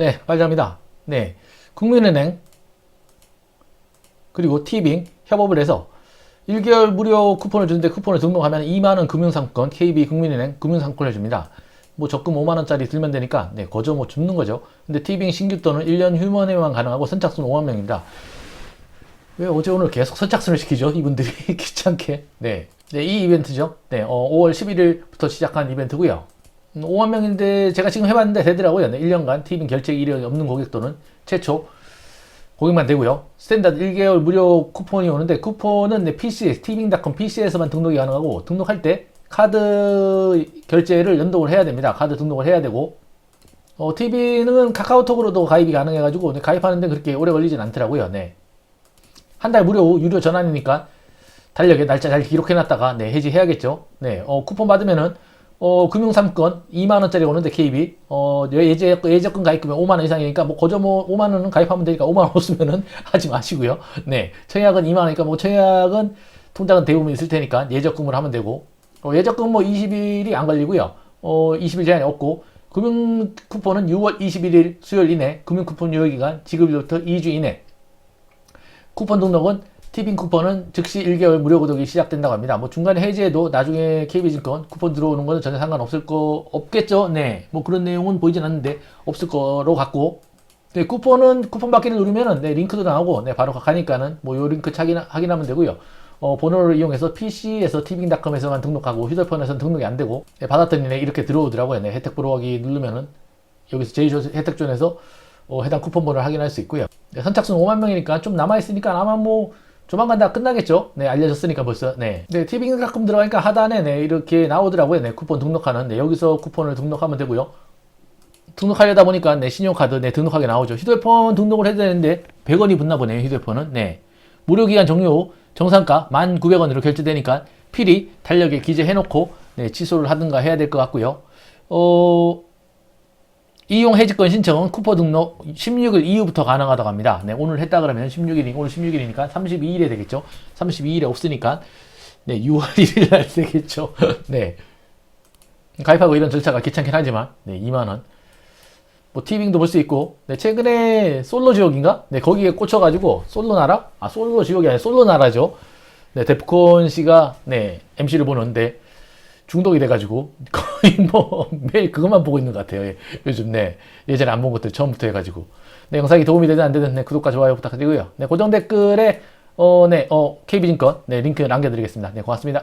네, 발자입니다. 네. 국민은행, 그리고 티빙 협업을 해서 1개월 무료 쿠폰을 주는데 쿠폰을 등록하면 2만원 금융상품권, KB 국민은행 금융상품권을 줍니다. 뭐 적금 5만원짜리 들면 되니까, 네, 거저 뭐 줍는 거죠. 근데 티빙 신규 또는 1년 휴먼회만 가능하고 선착순 5만명입니다. 왜 어제 오늘 계속 선착순을 시키죠? 이분들이 귀찮게. 네. 네, 이 이벤트죠. 네, 어, 5월 11일부터 시작한 이벤트고요. 5만 명인데 제가 지금 해봤는데 되더라고요. 네, 1년간 티빙 결제 이력이 없는 고객 또는 최초 고객만 되고요. 스탠다드 1개월 무료 쿠폰이 오는데 쿠폰은 네, PC, 티빙닷컴 PC에서만 등록이 가능하고 등록할 때 카드 결제를 연동을 해야 됩니다. 카드 등록을 해야 되고 어, TV는 카카오톡으로도 가입이 가능해가지고 네, 가입하는데 그렇게 오래 걸리진 않더라고요. 네. 한 달 무료 유료 전환이니까 달력에 날짜 잘 기록해놨다가 네, 해지해야겠죠. 네, 어, 쿠폰 받으면은 어, 금융상품권 2만 원짜리 오는데 KB 어, 예제 예적금 가입금이 5만 원 이상이니까 뭐 거저 뭐 5만 원은 가입하면 되니까 5만 원 없으면은 하지 마시고요. 네, 청약은 2만 원이니까 뭐 청약은 통장은 대부분 있을 테니까 예적금으로 하면 되고 어, 예적금 뭐 20일이 안 걸리고요. 어, 20일 제한이 없고 금융 쿠폰은 6월 21일 수요일 이내 금융 쿠폰 유효 기간 지급일부터 2주 이내 쿠폰 등록은 티빙 쿠폰은 즉시 1개월 무료 구독이 시작된다고 합니다. 뭐 중간에 해지해도 나중에 KB증권 쿠폰 들어오는 거는 전혀 상관없을 거 없겠죠? 네. 뭐 그런 내용은 보이진 않는데 없을 거로 같고 네, 쿠폰은 쿠폰 받기를 누르면은 네, 링크도 나오고 네, 바로 가니까는 뭐 요 링크 확인, 확인하면 되고요. 어, 번호를 이용해서 PC에서 티빙닷컴에서만 등록하고 휴대폰에서는 등록이 안 되고 네, 받았더니 네, 이렇게 들어오더라고요. 네, 혜택 보러 가기 누르면은 여기서 제휴 혜택존에서 어, 해당 쿠폰 번호를 확인할 수 있고요. 네, 선착순 5만 명이니까 좀 남아 있으니까 아마 뭐 조만간 다 끝나겠죠? 네, 알려졌으니까 벌써. 네. 네, 티빙 가끔 들어가니까 하단에 네, 이렇게 나오더라고요. 네, 쿠폰 등록하는. 네, 여기서 쿠폰을 등록하면 되고요. 등록하려다 보니까 네, 신용카드 네, 등록하게 나오죠. 휴대폰 등록을 해야 되는데 100원이 붙나 보네요, 휴대폰은. 네. 무료 기간 종료 후 정상가 1,900원으로 결제되니까 필히 달력에 기재해 놓고 네, 취소를 하든가 해야 될 것 같고요. 어, 이용 해지권 신청은 쿠폰 등록 16일 이후부터 가능하다고 합니다. 네, 오늘 했다 그러면 16일이 오늘 16일이니까 32일에 되겠죠. 32일에 없으니까 네, 6월 1일 날 되겠죠. 네. 가입하고 이런 절차가 귀찮긴 하지만 네, 2만 원. 뭐 티빙도 볼 수 있고 네, 최근에 솔로 지옥인가? 네, 거기에 꽂혀 가지고 솔로 나라? 아, 솔로 지옥이 아니라 솔로 나라죠. 네, 데프콘 씨가 네, MC를 보는데 중독이 돼 가지고 거의 뭐 매일 그것만 보고 있는 것 같아요. 예, 요즘 네 예전에 안 본 것들 처음부터 해가지고 네 영상이 도움이 되든 안 되든 네, 구독과 좋아요 부탁드리고요. 네 고정 댓글에 어네어 KB증권 네 링크 남겨드리겠습니다. 네 고맙습니다.